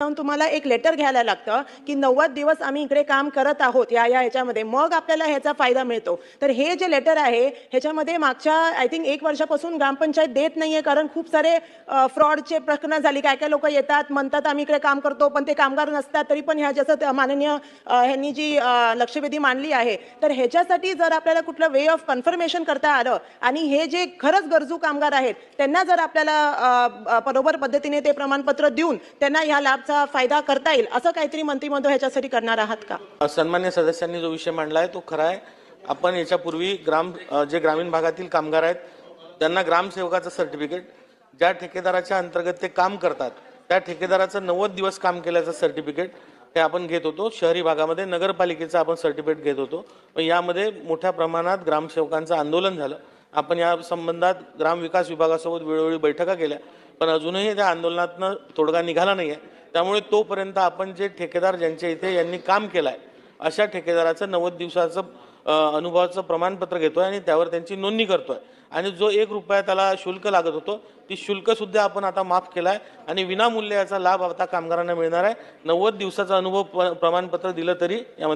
जाऊन तुम्हाला एक लेटर घ्यायला लागतं की नव्वद दिवस आम्ही इकडे काम करत आहोत या या ह्याच्यामध्ये. मग आपल्याला ह्याचा फायदा मिळतो. तर हे जे लेटर आहे ह्याच्यामध्ये मागच्या आय थिंक एक वर्षापासून ग्रामपंचायत देत नाहीये कारण खूप सारे फ्रॉडचे प्रकरणं झाली. काय काय लोक येतात म्हणतात आम्ही इकडे काम करतो पण ते कामगार नसतात तरी पण ह्या जसं माननीय ह्यांनी जी लक्षवेधी मांडली आहे. तर ह्याच्यासाठी जर आपल्याला कुठलं वे ऑफ कन्फर्मेशन करता आलं आणि हे जे खरंच गरजू कामगार आहेत त्यांना जर आपल्याला बरोबर पद्धतीने ते प्रमाणपत्र देऊन त्यांना ह्या लाभ याचा फायदा करता येईल असं काहीतरी मंत्रिमंडळ ह्याच्यासाठी करणार आहात का? सन्मान्य सदस्यांनी जो विषय मांडला आहे तो खरा आहे. आपण याच्यापूर्वी ग्राम जे ग्रामीण भागातील कामगार आहेत त्यांना ग्रामसेवकाचं सर्टिफिकेट ज्या ठेकेदाराच्या अंतर्गत ते काम करतात त्या ठेकेदाराचं नव्वद दिवस काम केल्याचं सर्टिफिकेट हे आपण घेत होतो. शहरी भागामध्ये नगरपालिकेचं आपण सर्टिफिकेट घेत होतो. पण यामध्ये मोठ्या प्रमाणात ग्रामसेवकांचं आंदोलन झालं. आपण या संबंधात ग्रामविकास विभागासोबत वेळोवेळी बैठका केल्या पण अजूनही त्या आंदोलनातनं तोडगा निघाला नाही आहे त्यामुळे तोपर्यंत आपण जे ठेकेदार ज्यांच्या इथे यांनी काम केलं आहे अशा ठेकेदाराचं नव्वद दिवसाचं अनुभवाचं प्रमाणपत्र घेतो आहे आणि त्यावर त्यांची नोंदणी करतो आहे आणि जो एक रुपया त्याला शुल्क लागत होतो ती शुल्कसुद्धा आपण आता माफ केला आहे आणि विनामूल्य याचा लाभ आता कामगारांना मिळणार आहे. नव्वद दिवसाचा अनुभव प्रमाणपत्र दिलं तरी यामध्ये